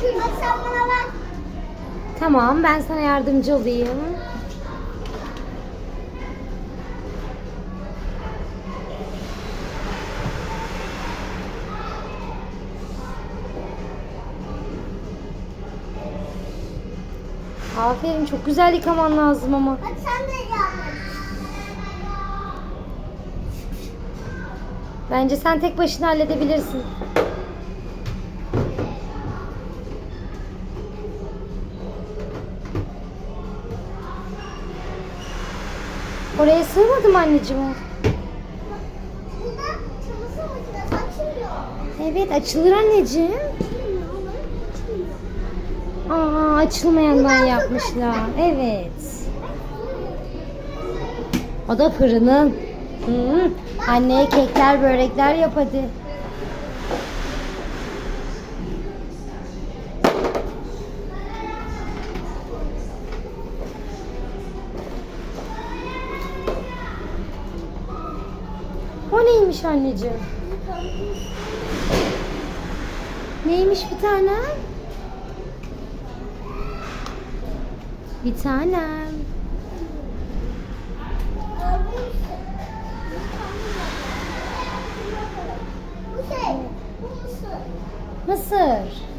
çünkü. Bak sen bana ver. Tamam ben sana yardımcı olayım. Aferin çok güzel yıkaman lazım ama. Bak sen de. Bence sen tek başına halledebilirsin. Oraya sığmadı mı anneciğim. Evet açılır anneciğim. Aa açılmayandan yapmışlar. Evet. O da fırının. Hı. Anneye kekler, börekler yap hadi. O neymiş anneciğim? Neymiş bir tane? Bir. Bu mısır. Mısır.